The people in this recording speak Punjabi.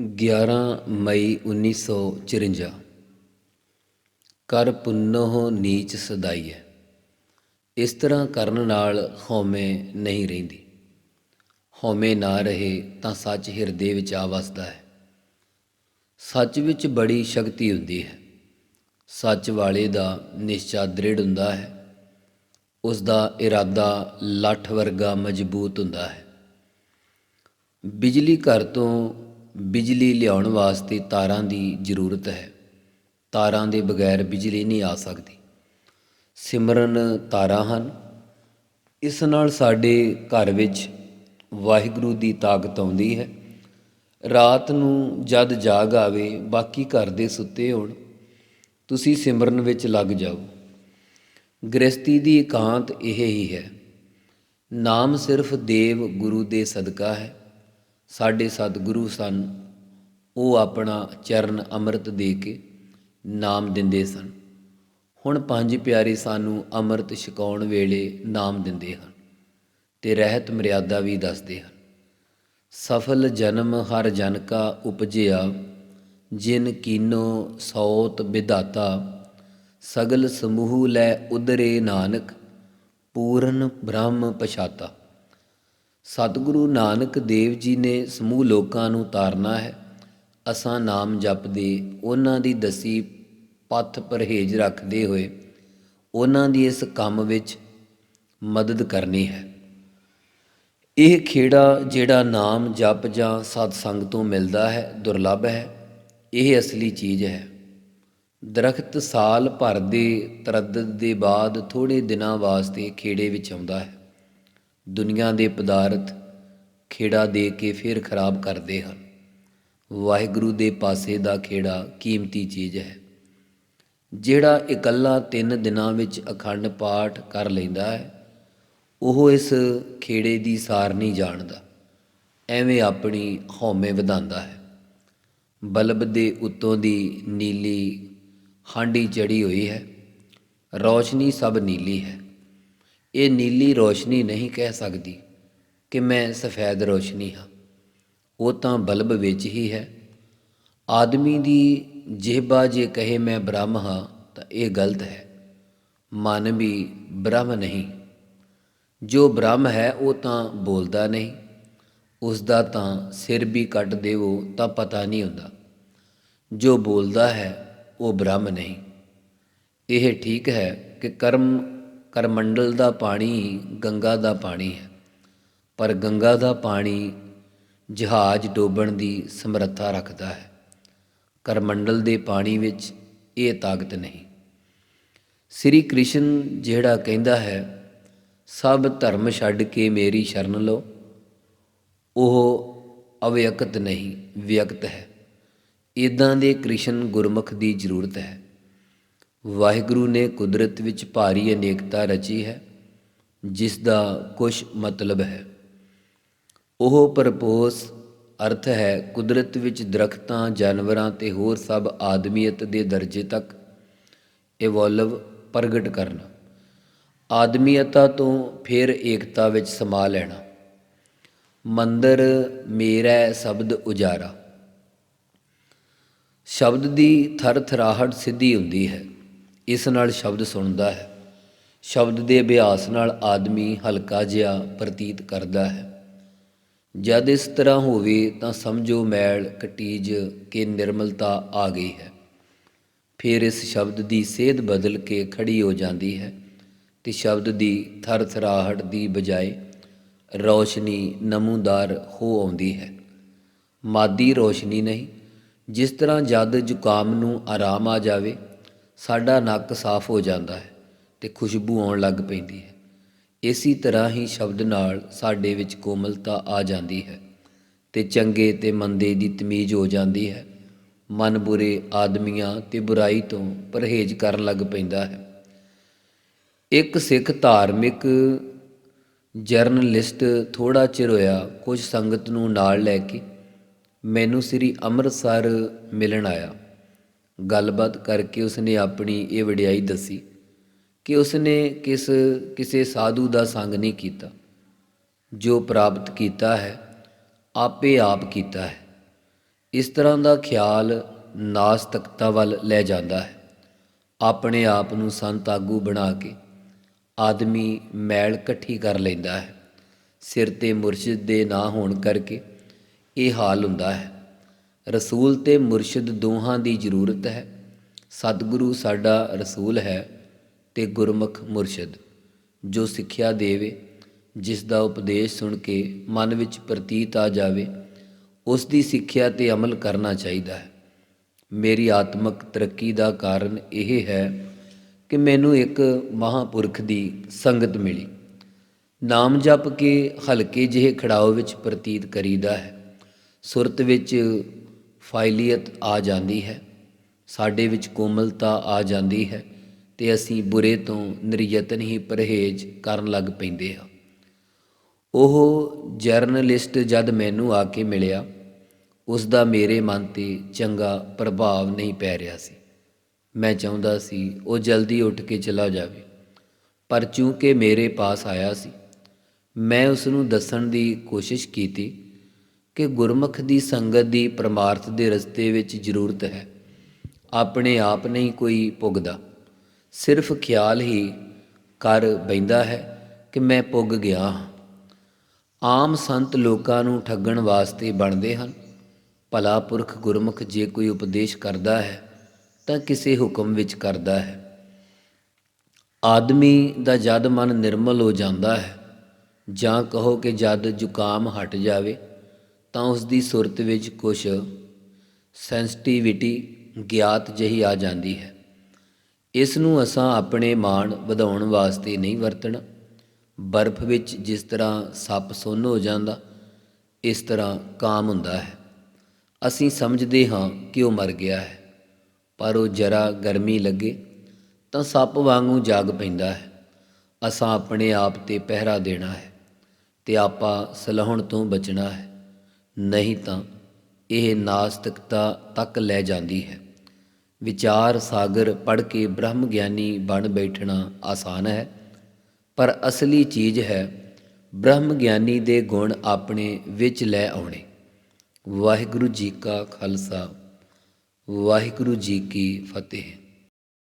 11 ਮਈ 1954 ਕਰ ਪੁੰਨਹੁ ਨੀਚ ਸਦਾਈ ਹੈ ਇਸ ਤਰ੍ਹਾਂ ਕਰਨ ਨਾਲ ਹਉਮੈ ਨਹੀਂ ਰਹਿੰਦੀ। ਹਉਮੈ ਨਾ ਰਹੇ ਤਾਂ ਸੱਚ ਹਿਰਦੇ ਵਿੱਚ ਆ ਵਸਦਾ ਹੈ। ਸੱਚ ਵਿੱਚ ਬੜੀ ਸ਼ਕਤੀ ਹੁੰਦੀ ਹੈ। ਸੱਚ ਵਾਲੇ ਦਾ ਨਿਸ਼ਚਾ ਦ੍ਰਿੜ ਹੁੰਦਾ ਹੈ। ਉਸ ਦਾ ਇਰਾਦਾ ਲੱਠ ਵਰਗਾ ਮਜ਼ਬੂਤ ਹੁੰਦਾ ਹੈ। ਬਿਜਲੀ ਘਰ ਤੋਂ ਬਿਜਲੀ ਲਿਆਉਣ ਵਾਸਤੇ ਤਾਰਾਂ ਦੀ ਜ਼ਰੂਰਤ ਹੈ। ਤਾਰਾਂ ਦੇ ਬਗੈਰ ਬਿਜਲੀ ਨਹੀਂ ਆ ਸਕਦੀ। ਸਿਮਰਨ ਤਾਰਾਂ ਹਨ। ਇਸ ਨਾਲ ਸਾਡੇ ਘਰ ਵਿੱਚ ਵਾਹਿਗੁਰੂ ਦੀ ਤਾਕਤ ਆਉਂਦੀ ਹੈ। ਰਾਤ ਨੂੰ ਜਦ ਜਾਗ ਆਵੇ, ਬਾਕੀ ਘਰ ਦੇ ਸੁੱਤੇ ਹੋਣ, ਤੁਸੀਂ ਸਿਮਰਨ ਵਿੱਚ ਲੱਗ ਜਾਓ। ਗ੍ਰਸਤੀ ਦੀ ਇਕਾਂਤ ਇਹ ਹੀ ਹੈ। ਨਾਮ ਸਿਰਫ ਦੇਵ ਗੁਰੂ ਦੇ ਸਦਕਾ ਹੈ। ਸਾਡੇ ਸਤਿਗੁਰੂ ਸਨ। ਉਹ ਆਪਣਾ ਚਰਨ ਅੰਮ੍ਰਿਤ ਦੇ ਕੇ ਨਾਮ ਦਿੰਦੇ ਸਨ। ਹੁਣ ਪੰਜ ਪਿਆਰੇ ਸਾਨੂੰ ਅੰਮ੍ਰਿਤ ਛਕਾਉਣ ਵੇਲੇ ਨਾਮ ਦਿੰਦੇ ਹਨ ਤੇ ਰਹਿਤ ਮਰਿਆਦਾ ਵੀ ਦੱਸਦੇ ਹਨ। ਸਫਲ ਜਨਮ ਹਰ ਜਨ ਕਾ ਉਪਜਿਆ, ਜਿਨ ਕੀਨੋ ਸੌਤ ਵਿਧਾਤਾ ਸਗਲ ਸਮੂਹ ਲੈ ਉਦਰੇ ਨਾਨਕ, ਪੂਰਨ ਬ੍ਰਹਮ ਪਛਾਤਾ। ਸਤਿਗੁਰੂ ਨਾਨਕ ਦੇਵ ਜੀ ਨੇ ਸਮੂਹ ਲੋਕਾਂ ਨੂੰ ਤਾਰਨਾ ਹੈ। ਅਸਾਂ ਨਾਮ ਜਪਦੇ, ਉਹਨਾਂ ਦੀ ਦਸੀ ਪੱਥ ਪਰਹੇਜ ਰੱਖਦੇ ਹੋਏ ਉਹਨਾਂ ਦੀ ਇਸ ਕੰਮ ਵਿੱਚ ਮਦਦ ਕਰਨੀ ਹੈ। ਇਹ ਖੇੜਾ ਜਿਹੜਾ ਨਾਮ ਜਪ ਜਾਂ ਸਤ ਸੰਗ ਤੋਂ ਮਿਲਦਾ ਹੈ, ਦੁਰਲੱਭ ਹੈ। ਇਹ ਅਸਲੀ ਚੀਜ਼ ਹੈ। ਦਰਖਤ ਸਾਲ ਭਰ ਦੇ ਤਰੱਦਦ ਦੇ ਬਾਅਦ ਥੋੜੇ ਦਿਨਾਂ ਵਾਸਤੇ ਖੇੜੇ ਵਿੱਚ ਆਉਂਦਾ ਹੈ। ਦੁਨੀਆ ਦੇ ਪਦਾਰਥ ਖੇੜਾ ਦੇ ਕੇ ਫਿਰ ਖਰਾਬ ਕਰਦੇ ਹਨ। ਵਾਹਿਗੁਰੂ ਦੇ ਪਾਸੇ ਦਾ ਖੇੜਾ ਕੀਮਤੀ ਚੀਜ਼ ਹੈ। ਜਿਹੜਾ ਇਕੱਲਾ ਤਿੰਨ ਦਿਨਾਂ ਵਿੱਚ ਅਖੰਡ ਪਾਠ ਕਰ ਲੈਂਦਾ ਹੈ, ਉਹ ਇਸ ਖੇੜੇ ਦੀ ਸਾਰ ਨਹੀਂ ਜਾਣਦਾ। ਐਵੇਂ ਆਪਣੀ ਹਉਮੈ ਵਧਾਉਂਦਾ ਹੈ। ਬਲਬ ਦੇ ਉੱਤੋਂ ਦੀ ਨੀਲੀ ਹਾਂਡੀ ਚੜੀ ਹੋਈ ਹੈ। ਰੌਸ਼ਨੀ ਸਭ ਨੀਲੀ ਹੈ। ਇਹ ਨੀਲੀ ਰੋਸ਼ਨੀ ਨਹੀਂ ਕਹਿ ਸਕਦੀ ਕਿ ਮੈਂ ਸਫੈਦ ਰੋਸ਼ਨੀ ਹਾਂ। ਉਹ ਤਾਂ ਬਲਬ ਵਿੱਚ ਹੀ ਹੈ। ਆਦਮੀ ਦੀ ਜਿਹਬਾ ਜੇ ਕਹੇ ਮੈਂ ਬ੍ਰਹਮ ਹਾਂ, ਤਾਂ ਇਹ ਗਲਤ ਹੈ। ਮਨ ਵੀ ਬ੍ਰਹਮ ਨਹੀਂ। ਜੋ ਬ੍ਰਹਮ ਹੈ, ਉਹ ਤਾਂ ਬੋਲਦਾ ਨਹੀਂ। ਉਸ ਦਾ ਤਾਂ ਸਿਰ ਵੀ ਕੱਟ ਦੇਵੋ, ਤਾਂ ਪਤਾ ਨਹੀਂ ਹੁੰਦਾ। ਜੋ ਬੋਲਦਾ ਹੈ, ਉਹ ਬ੍ਰਹਮ ਨਹੀਂ। ਇਹ ਠੀਕ ਹੈ ਕਿ ਕਰਮ ਕਰਮੰਡਲ ਦਾ ਪਾਣੀ ਗੰਗਾ ਦਾ ਪਾਣੀ ਹੈ। ਪਰ ਗੰਗਾ ਦਾ ਪਾਣੀ ਜਹਾਜ਼ ਡੋਬਣ ਦੀ ਸਮਰੱਥਾ ਰੱਖਦਾ ਹੈ। ਕਰਮੰਡਲ ਦੇ ਪਾਣੀ ਵਿੱਚ ਇਹ ਤਾਕਤ ਨਹੀਂ। ਸ੍ਰੀ ਕ੍ਰਿਸ਼ਨ ਜਿਹੜਾ ਕਹਿੰਦਾ ਹੈ, ਸਭ ਧਰਮ ਛੱਡ ਕੇ ਮੇਰੀ ਸ਼ਰਨ ਲਓ। ਉਹ ਅਵਿਅਕਤ ਨਹੀਂ, ਵਿਅਕਤ ਹੈ। ਇਦਾਂ ਦੇ ਕ੍ਰਿਸ਼ਨ ਗੁਰਮੁਖ ਦੀ ਜ਼ਰੂਰਤ ਹੈ। ਵਾਹਿਗੁਰੂ ਨੇ ਕੁਦਰਤ ਵਿੱਚ ਭਾਰੀ ਅਨੇਕਤਾ ਰਚੀ ਹੈ, ਜਿਸ ਦਾ ਕੁਝ ਮਤਲਬ ਹੈ। ਉਹ ਪਰਪੋਸ ਅਰਥ ਹੈ, ਕੁਦਰਤ ਵਿੱਚ ਦਰਖਤਾਂ, ਜਾਨਵਰਾਂ ਤੇ ਹੋਰ ਸਭ ਆਦਮੀਅਤ ਦੇ ਦਰਜੇ ਤੱਕ ਇਵੋਲਵ ਪ੍ਰਗਟ ਕਰਨਾ, ਆਦਮੀਅਤਾ ਤੋਂ ਫਿਰ ਏਕਤਾ ਵਿੱਚ ਸਮਾ ਲੈਣਾ। ਮੰਦਰ, ਮੇਰਾ ਸ਼ਬਦ ਉਜਾਰਾ। ਸ਼ਬਦ ਦੀ ਥਰਥਰਾਹਟ ਸਿੱਧੀ ਹੁੰਦੀ ਹੈ। ਇਸ ਨਾਲ ਸ਼ਬਦ ਸੁਣਦਾ ਹੈ। ਸ਼ਬਦ ਦੇ ਅਭਿਆਸ ਨਾਲ ਆਦਮੀ ਹਲਕਾ ਜਿਹਾ ਪ੍ਰਤੀਤ ਕਰਦਾ ਹੈ। ਜਦ ਇਸ ਤਰ੍ਹਾਂ ਹੋਵੇ ਤਾਂ ਸਮਝੋ ਮੈਲ, ਕਟੀਜ ਕੇ ਨਿਰਮਲਤਾ ਆ ਗਈ ਹੈ। ਫਿਰ ਇਸ ਸ਼ਬਦ ਦੀ ਸੇਧ ਬਦਲ ਕੇ ਖੜੀ ਹੋ ਜਾਂਦੀ ਹੈ ਤੇ ਸ਼ਬਦ ਦੀ ਥਰਥਰਾਹਟ ਦੀ ਬਜਾਏ ਰੌਸ਼ਨੀ ਨਮੂਦਾਰ ਹੋ ਆਉਂਦੀ ਹੈ। ਮਾਦੀ ਰੌਸ਼ਨੀ ਨਹੀਂ, ਜਿਸ ਤਰ੍ਹਾਂ ਜਦ ਜ਼ੁਕਾਮ ਨੂੰ ਆਰਾਮ ਆ ਜਾਵੇ ਸਾਡਾ ਨੱਕ ਸਾਫ਼ ਹੋ ਜਾਂਦਾ ਹੈ ਤੇ ਖੁਸ਼ਬੂ ਆਉਣ ਲੱਗ ਪੈਂਦੀ ਹੈ। ਇਸੇ ਤਰ੍ਹਾਂ ਹੀ ਸ਼ਬਦ ਨਾਲ ਸਾਡੇ ਵਿੱਚ ਕੋਮਲਤਾ ਆ ਜਾਂਦੀ ਹੈ ਤੇ ਚੰਗੇ ਤੇ ਮੰਦੇ ਦੀ ਤਮੀਜ਼ ਹੋ ਜਾਂਦੀ ਹੈ। ਮਨ ਬੁਰੇ ਆਦਮੀਆਂ ਤੇ ਬੁਰਾਈ ਤੋਂ ਪਰਹੇਜ਼ ਕਰਨ ਲੱਗ ਪੈਂਦਾ ਹੈ। ਇੱਕ ਸਿੱਖ ਧਾਰਮਿਕ ਜਰਨਲਿਸਟ ਥੋੜਾ ਚਿਰ ਹੋਇਆ ਕੁਝ ਸੰਗਤ ਨੂੰ ਨਾਲ ਲੈ ਕੇ ਮੈਨੂੰ ਸ੍ਰੀ ਅੰਮ੍ਰਿਤਸਰ ਮਿਲਣ ਆਇਆ। ਗੱਲਬਾਤ ਕਰਕੇ ਉਸਨੇ ਆਪਣੀ ਇਹ ਵਡਿਆਈ ਦੱਸੀ ਕਿ ਉਸਨੇ ਕਿਸ, ਕਿਸੇ ਸਾਧੂ ਦਾ ਸੰਗ ਨਹੀਂ ਕੀਤਾ। ਜੋ ਪ੍ਰਾਪਤ ਕੀਤਾ ਹੈ, ਆਪੇ ਆਪ ਕੀਤਾ ਹੈ। ਇਸ ਤਰ੍ਹਾਂ ਦਾ ਖਿਆਲ ਨਾਸਤਕਤਾ ਵੱਲ ਲੈ ਜਾਂਦਾ ਹੈ। ਆਪਣੇ ਆਪ ਨੂੰ ਸੰਤ ਆਗੂ ਬਣਾ ਕੇ ਆਦਮੀ ਮੈਲ ਇਕੱਠੀ ਕਰ ਲੈਂਦਾ ਹੈ। ਸਿਰ ਤੇ ਮੁਰਸ਼ਿਦ ਦੇ ਨਾ ਹੋਣ ਕਰਕੇ ਇਹ ਹਾਲ ਹੁੰਦਾ ਹੈ। ਰਸੂਲ ਤੇ ਮੁਰਸ਼ਿਦ ਦੋਹਾਂ ਦੀ ਜ਼ਰੂਰਤ ਹੈ। ਸਤਿਗੁਰੂ ਸਾਡਾ ਰਸੂਲ ਹੈ ਤੇ ਗੁਰਮੁਖ ਮੁਰਸ਼ਿਦ, ਜੋ ਸਿੱਖਿਆ ਦੇਵੇ, ਜਿਸ ਦਾ ਉਪਦੇਸ਼ ਸੁਣ ਕੇ ਮਨ ਵਿੱਚ ਪ੍ਰਤੀਤ ਆ ਜਾਵੇ, ਉਸ ਦੀ ਸਿੱਖਿਆ ਤੇ ਅਮਲ ਕਰਨਾ ਚਾਹੀਦਾ ਹੈ। ਮੇਰੀ ਆਤਮਿਕ ਤਰੱਕੀ ਦਾ ਕਾਰਨ ਇਹ ਹੈ ਕਿ ਮੈਨੂੰ ਇੱਕ ਮਹਾਪੁਰਖ ਦੀ ਸੰਗਤ ਮਿਲੀ। ਨਾਮ ਜਪ ਕੇ ਹਲਕੇ ਜਿਹੇ ਖੜਾਓ ਵਿੱਚ ਪ੍ਰਤੀਤ ਕਰੀਦਾ ਹੈ। ਸੁਰਤ ਵਿੱਚ ਫਾਇਲੀਅਤ ਆ ਜਾਂਦੀ ਹੈ। ਸਾਡੇ ਵਿੱਚ ਕੋਮਲਤਾ ਆ ਜਾਂਦੀ ਹੈ ਤੇ ਅਸੀਂ ਬੁਰੇ ਤੋਂ ਨਿਰਯਤਨ ਹੀ ਪਰਹੇਜ਼ ਕਰਨ ਲੱਗ ਪੈਂਦੇ ਹਾਂ। ਉਹ ਜਰਨਲਿਸਟ ਜਦ ਮੈਨੂੰ ਆ ਕੇ ਮਿਲਿਆ ਉਸ ਦਾ ਮੇਰੇ ਮਨ ਤੇ ਚੰਗਾ ਪ੍ਰਭਾਵ ਨਹੀਂ ਪੈ ਰਿਹਾ ਸੀ। ਮੈਂ ਚਾਹੁੰਦਾ ਸੀ ਉਹ ਜਲਦੀ ਉੱਠ ਕੇ ਚਲਾ ਜਾਵੇ, ਪਰ ਚੂੰਕਿ ਮੇਰੇ ਪਾਸ ਆਇਆ ਸੀ, ਮੈਂ ਉਸ ਨੂੰ ਦੱਸਣ ਦੀ ਕੋਸ਼ਿਸ਼ ਕੀਤੀ ਕਿ ਗੁਰਮੁਖ ਦੀ ਸੰਗਤ ਦੀ ਪਰਮਾਰਥ ਦੇ ਰਸਤੇ ਵਿੱਚ ਜ਼ਰੂਰਤ ਹੈ। ਆਪਣੇ ਆਪ ਨਹੀਂ ਕੋਈ ਪੁੱਗਦਾ। ਸਿਰਫ ਖਿਆਲ ਹੀ ਕਰ ਬੈਂਦਾ ਹੈ ਕਿ ਮੈਂ ਪੁੱਗ ਗਿਆ ਹਾਂ। ਆਮ ਸੰਤ ਲੋਕਾਂ ਨੂੰ ਠੱਗਣ ਵਾਸਤੇ ਬਣਦੇ ਹਨ। ਭਲਾ ਪੁਰਖ ਗੁਰਮੁਖ ਜੇ ਕੋਈ ਉਪਦੇਸ਼ ਕਰਦਾ ਹੈ, ਤਾਂ ਕਿਸੇ ਹੁਕਮ ਵਿੱਚ ਕਰਦਾ ਹੈ। ਆਦਮੀ ਦਾ ਜਦ ਮਨ ਨਿਰਮਲ ਹੋ ਜਾਂਦਾ ਹੈ, ਜਾਂ ਕਹੋ ਕਿ ਜਦ ਜ਼ੁਕਾਮ ਹਟ ਜਾਵੇ ਤਾਂ ਉਸ ਦੀ ਸੁਰਤ ਵਿੱਚ ਕੁਝ ਸੈਂਸਿਟੀਵਿਟੀ ਗਿਆਤ ਜਹੀ ਆ ਜਾਂਦੀ ਹੈ। ਇਸ ਨੂੰ ਅਸਾਂ ਆਪਣੇ ਮਾਣ ਵਧਾਉਣ ਵਾਸਤੇ ਨਹੀਂ ਵਰਤਣਾ। ਬਰਫ਼ ਵਿੱਚ ਜਿਸ ਤਰ੍ਹਾਂ ਸੱਪ ਸੁੰਨ ਹੋ ਜਾਂਦਾ, ਇਸ ਤਰ੍ਹਾਂ ਕਾਮ ਹੁੰਦਾ ਹੈ। ਅਸੀਂ ਸਮਝਦੇ ਹਾਂ ਕਿ ਉਹ ਮਰ ਗਿਆ ਹੈ, ਪਰ ਉਹ ਜਰਾ ਗਰਮੀ ਲੱਗੇ ਤਾਂ ਸੱਪ ਵਾਂਗੂ ਜਾਗ ਪੈਂਦਾ ਹੈ। ਅਸਾਂ ਆਪਣੇ ਆਪ ਤੇ ਪਹਿਰਾ ਦੇਣਾ ਹੈ ਤੇ ਆਪਾ ਸਲਾਹਣ ਤੋਂ ਬਚਣਾ ਹੈ। ਨਹੀਂ ਤਾਂ ਇਹ ਨਾਸਤਿਕਤਾ ਤੱਕ ਲੈ ਜਾਂਦੀ ਹੈ। ਵਿਚਾਰ ਸਾਗਰ ਪੜ ਕੇ ਬ੍ਰਹਮ ਗਿਆਨੀ ਬਣ ਬੈਠਣਾ ਆਸਾਨ ਹੈ। ਪਰ ਅਸਲੀ ਚੀਜ਼ ਹੈ, ਬ੍ਰਹਮ ਗਿਆਨੀ ਦੇ ਗੁਣ ਆਪਣੇ ਵਿੱਚ ਲੈ ਆਉਣੇ। ਵਾਹਿਗੁਰੂ ਜੀ ਕਾ ਖਾਲਸਾ, ਵਾਹਿਗੁਰੂ ਜੀ ਕੀ ਫਤਿਹ।